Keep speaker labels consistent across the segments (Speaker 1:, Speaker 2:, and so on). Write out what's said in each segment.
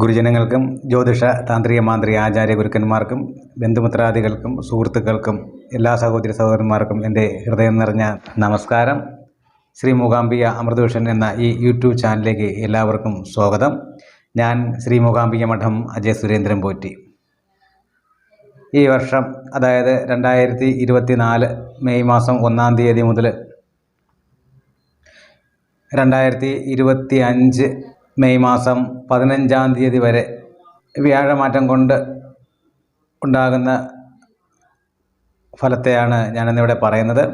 Speaker 1: ഗുരുജനങ്ങൾക്കും ജ്യോതിഷ താന്ത്രിക മാന്ത്രിക ആചാര്യ ഗുരുക്കന്മാർക്കും ബന്ധുമിത്രാദികൾക്കും സുഹൃത്തുക്കൾക്കും എല്ലാ സഹോദരി സഹോദരന്മാർക്കും എന്റെ ഹൃദയം നിറഞ്ഞ നമസ്കാരം. ശ്രീ മൂകാംബിക അമൃതഭൂഷൺ എന്ന ഈ യൂട്യൂബ് ചാനലിലേക്ക് എല്ലാവർക്കും സ്വാഗതം. ഞാൻ ശ്രീ മൂകാംബിക മഠം അജയ് സുരേന്ദ്രൻ പോറ്റി. ഈ വർഷം അതായത് രണ്ടായിരത്തി ഇരുപത്തി നാല് മെയ് മാസം ഒന്നാം തീയതി മുതൽ രണ്ടായിരത്തി ഇരുപത്തി അഞ്ച് മെയ് മാസം പതിനഞ്ചാം തീയതി വരെ വ്യാഴമാറ്റം കൊണ്ട് ഉണ്ടാകുന്ന ഫലത്തെയാണ് ഞാനിന്നിവിടെ പറയുന്നത്.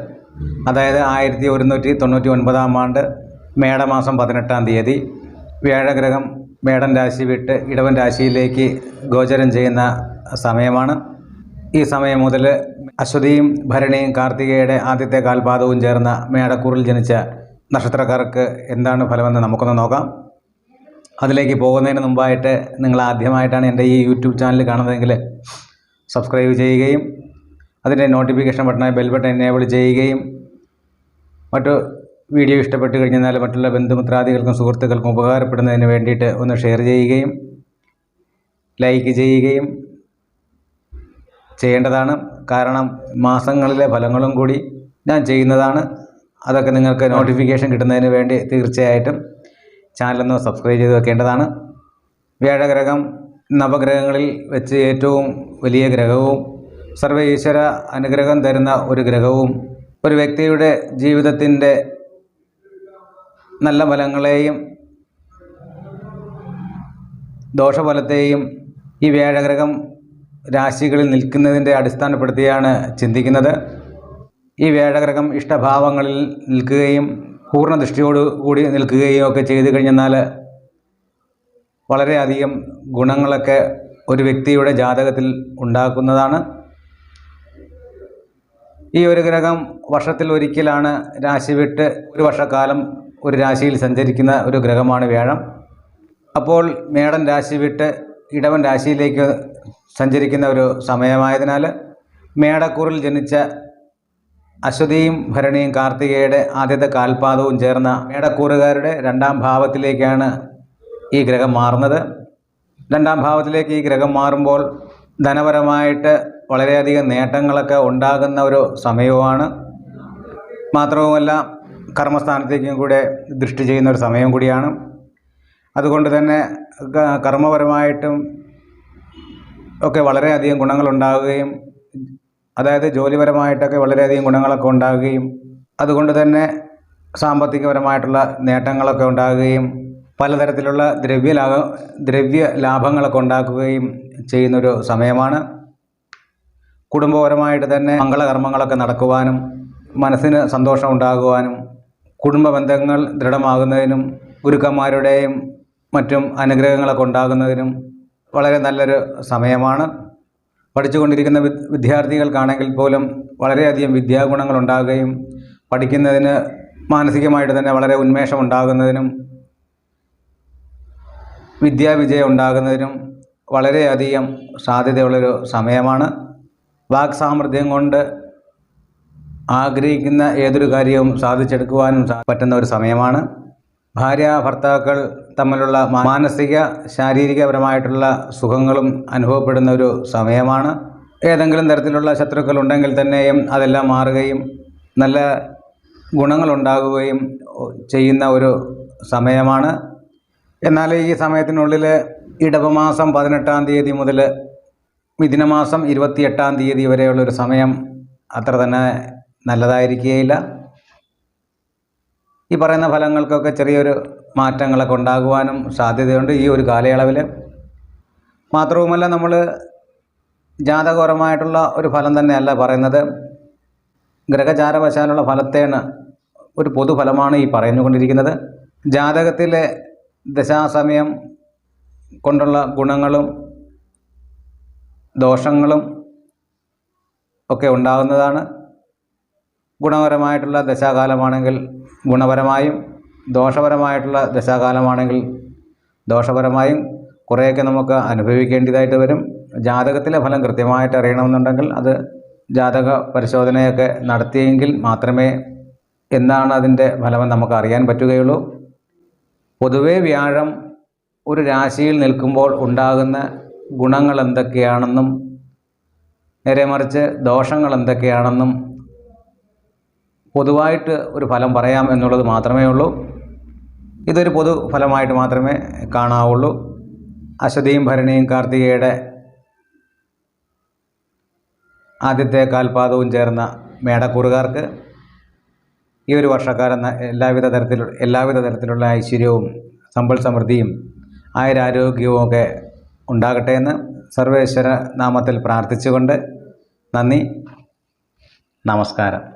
Speaker 1: അതായത് ആയിരത്തി ഒരുന്നൂറ്റി തൊണ്ണൂറ്റി ഒൻപതാം ആണ്ട് മേടമാസം പതിനെട്ടാം തീയതി വ്യാഴഗ്രഹം മേടൻ രാശി വിട്ട് ഇടവൻ രാശിയിലേക്ക് ഗോചരം ചെയ്യുന്ന സമയമാണ്. ഈ സമയം മുതൽ അശ്വതിയും ഭരണിയും കാർത്തികയുടെ ആദ്യത്തെ കാൽപാദവും ചേർന്ന മേടക്കൂറിൽ ജനിച്ച നക്ഷത്രക്കാർക്ക് എന്താണ് ഫലമെന്ന് നമുക്കൊന്ന് നോക്കാം. അതിലേക്ക് പോകുന്നതിന് മുമ്പായിട്ട് നിങ്ങൾ ആദ്യമായിട്ടാണ് എന്റെ ഈ യൂട്യൂബ് ചാനൽ കാണുന്നതെങ്കിൽ സബ്സ്ക്രൈബ് ചെയ്യുകയും അതിന്റെ നോട്ടിഫിക്കേഷൻ ബട്ടണായി ബെൽ ബട്ടൺ എനേബിൾ ചെയ്യുകയും മറ്റു വീഡിയോ ഇഷ്ടപ്പെട്ട് കഴിഞ്ഞാൽ മറ്റുള്ള ബന്ധുമിത്രാദികൾക്കും സുഹൃത്തുക്കൾക്കും ഉപകാരപ്പെടുന്നതിന് വേണ്ടിയിട്ട് ഒന്ന് ഷെയർ ചെയ്യുകയും ലൈക്ക് ചെയ്യുകയും ചെയ്യേണ്ടതാണ്. കാരണം മാസങ്ങളിലെ ഫലങ്ങളും കൂടി ഞാൻ ചെയ്യുന്നതാണ്. അതൊക്കെ നിങ്ങൾക്ക് നോട്ടിഫിക്കേഷൻ കിട്ടുന്നതിന് വേണ്ടി തീർച്ചയായിട്ടും ചാനലൊന്ന് സബ്സ്ക്രൈബ് ചെയ്ത് വെക്കേണ്ടതാണ്. വ്യാഴഗ്രഹം നവഗ്രഹങ്ങളിൽ വെച്ച് ഏറ്റവും വലിയ ഗ്രഹവും സർവ ഈശ്വര അനുഗ്രഹം തരുന്ന ഒരു ഗ്രഹവും ഒരു വ്യക്തിയുടെ ജീവിതത്തിന്റെ നല്ല ഫലങ്ങളെയും ദോഷഫലത്തെയും ഈ വ്യാഴഗ്രഹം രാശികളിൽ നിൽക്കുന്നതിന്റെ അടിസ്ഥാനപ്പെടുത്തിയാണ് ചിന്തിക്കുന്നത്. ഈ വ്യാഴഗ്രഹം ഇഷ്ടഭാവങ്ങളിൽ നിൽക്കുകയും പൂർണ ദൃഷ്ടിയോട് കൂടി നിൽക്കുകയോ ഒക്കെ ചെയ്തു കഴിഞ്ഞെന്നാൽ വളരെയധികം ഗുണങ്ങളൊക്കെ ഒരു വ്യക്തിയുടെ ജാതകത്തിൽ ഉണ്ടാക്കുന്നതാണ്. ഈ ഒരു ഗ്രഹം വർഷത്തിൽ ഒരിക്കലാണ് രാശി വിട്ട് ഒരു വർഷക്കാലം ഒരു രാശിയിൽ സഞ്ചരിക്കുന്ന ഒരു ഗ്രഹമാണ് വ്യാഴം. അപ്പോൾ മേടൻ രാശി വിട്ട് ഇടവൻ രാശിയിലേക്ക് സഞ്ചരിക്കുന്ന ഒരു സമയമായതിനാൽ മേടക്കൂറിൽ ജനിച്ച അശ്വതിയും ഭരണിയും കാർത്തികയുടെ ആദ്യത്തെ കാൽപാദവും ചേർന്ന മേടക്കൂറുകാരുടെ രണ്ടാം ഭാവത്തിലേക്കാണ് ഈ ഗ്രഹം മാറുന്നത്. രണ്ടാം ഭാവത്തിലേക്ക് ഈ ഗ്രഹം മാറുമ്പോൾ ധനപരമായിട്ട് വളരെയധികം നേട്ടങ്ങളൊക്കെ ഉണ്ടാകുന്ന ഒരു സമയവുമാണ്. മാത്രവുമല്ല കർമ്മസ്ഥാനത്തേക്കും കൂടെ ദൃഷ്ടി ചെയ്യുന്ന ഒരു സമയം കൂടിയാണ്. അതുകൊണ്ട് തന്നെ കർമ്മപരമായിട്ടും ഒക്കെ വളരെയധികം ഗുണങ്ങളുണ്ടാകുകയും അതായത് ജോലിപരമായിട്ടൊക്കെ വളരെയധികം ഗുണങ്ങളൊക്കെ ഉണ്ടാകുകയും അതുകൊണ്ട് തന്നെ സാമ്പത്തികപരമായിട്ടുള്ള നേട്ടങ്ങളൊക്കെ ഉണ്ടാകുകയും പലതരത്തിലുള്ള ദ്രവ്യ ലാഭ ദ്രവ്യ ലാഭങ്ങളൊക്കെ ഉണ്ടാക്കുകയും ചെയ്യുന്നൊരു സമയമാണ്. കുടുംബപരമായിട്ട് തന്നെ മംഗളകർമ്മങ്ങളൊക്കെ നടക്കുവാനും മനസ്സിന് സന്തോഷം ഉണ്ടാകുവാനും കുടുംബ ബന്ധങ്ങൾ ദൃഢമാകുന്നതിനും ഗുരുക്കന്മാരുടെയും മറ്റും അനുഗ്രഹങ്ങളൊക്കെ ഉണ്ടാകുന്നതിനും വളരെ നല്ലൊരു സമയമാണ്. പഠിച്ചുകൊണ്ടിരിക്കുന്ന വിദ് വിദ്യാർത്ഥികൾക്കാണെങ്കിൽ പോലും വളരെയധികം വിദ്യാഗുണങ്ങൾ ഉണ്ടാകുകയും പഠിക്കുന്നതിന് മാനസികമായിട്ട് തന്നെ വളരെ ഉന്മേഷം ഉണ്ടാകുന്നതിനും വിദ്യാവിജയം ഉണ്ടാകുന്നതിനും വളരെയധികം സാധ്യതയുള്ളൊരു സമയമാണ്. വാക് സാമർഥ്യം കൊണ്ട് ആഗ്രഹിക്കുന്ന ഏതൊരു കാര്യവും സാധിച്ചെടുക്കുവാനും പറ്റുന്ന ഒരു സമയമാണ്. ഭാര്യ ഭർത്താക്കൾ തമ്മിലുള്ള മാനസിക ശാരീരികപരമായിട്ടുള്ള സുഖങ്ങളും അനുഭവപ്പെടുന്ന ഒരു സമയമാണ്. ഏതെങ്കിലും തരത്തിലുള്ള ശത്രുക്കൾ ഉണ്ടെങ്കിൽ തന്നെയും അതെല്ലാം മാറുകയും നല്ല ഗുണങ്ങളുണ്ടാകുകയും ചെയ്യുന്ന ഒരു സമയമാണ്. എന്നാൽ ഈ സമയത്തിനുള്ളിൽ ഇടവമാസം പതിനെട്ടാം തീയതി മുതൽ മിഥുനമാസം ഇരുപത്തിയെട്ടാം തീയതി വരെയുള്ളൊരു സമയം അത്ര തന്നെ നല്ലതായിരിക്കുകയില്ല. ഈ പറയുന്ന ഫലങ്ങൾക്കൊക്കെ ചെറിയൊരു മാറ്റങ്ങളൊക്കെ ഉണ്ടാകുവാനും സാധ്യതയുണ്ട് ഈ ഒരു കാലയളവിൽ. മാത്രവുമല്ല നമ്മൾ ജാതകപരമായിട്ടുള്ള ഒരു ഫലം തന്നെയല്ല പറയുന്നത്. ഗ്രഹചാരവശാലുള്ള ഫലത്തേണ് ഒരു പൊതുഫലമാണ് ഈ പറഞ്ഞുകൊണ്ടിരിക്കുന്നത്. ജാതകത്തിലെ ദശാസമയം കൊണ്ടുള്ള ഗുണങ്ങളും ദോഷങ്ങളും ഒക്കെ ഉണ്ടാകുന്നതാണ്. ഗുണപരമായിട്ടുള്ള ദശാകാലമാണെങ്കിൽ ഗുണപരമായും ദോഷപരമായിട്ടുള്ള ദശാകാലമാണെങ്കിൽ ദോഷപരമായും കുറേയൊക്കെ നമുക്ക് അനുഭവിക്കേണ്ടതായിട്ട് വരും. ജാതകത്തിലെ ഫലം കൃത്യമായിട്ട് അറിയണമെന്നുണ്ടെങ്കിൽ അത് ജാതക പരിശോധനയൊക്കെ നടത്തിയെങ്കിൽ മാത്രമേ എന്താണ് അതിന്റെ ഫലമെന്ന് നമുക്ക് അറിയാൻ പറ്റുകയുള്ളൂ. പൊതുവേ വ്യാഴം ഒരു രാശിയിൽ നിൽക്കുമ്പോൾ ഉണ്ടാകുന്ന ഗുണങ്ങൾ എന്തൊക്കെയാണെന്നും നേരെ മറിച്ച് ദോഷങ്ങൾ എന്തൊക്കെയാണെന്നും പൊതുവായിട്ട് ഒരു ഫലം പറയാം എന്നുള്ളത് മാത്രമേ ഉള്ളൂ. ഇതൊരു പൊതു ഫലമായിട്ട് മാത്രമേ കാണാവുള്ളൂ. അശ്വതിയും ഭരണിയും കാർത്തികയുടെ ആദ്യത്തെ കാൽപാദവും ചേർന്ന മേടക്കൂറുകാർക്ക് ഈ ഒരു വർഷക്കാലം എല്ലാവിധ തരത്തിലുള്ള എല്ലാവിധ തരത്തിലുള്ള ഐശ്വര്യവും സമ്പൽ സമൃദ്ധിയും ആയുരാരോഗ്യവും ഒക്കെ ഉണ്ടാകട്ടെ എന്ന് സർവേശ്വര നാമത്തിൽ പ്രാർത്ഥിച്ചുകൊണ്ട് നന്ദി. നമസ്കാരം.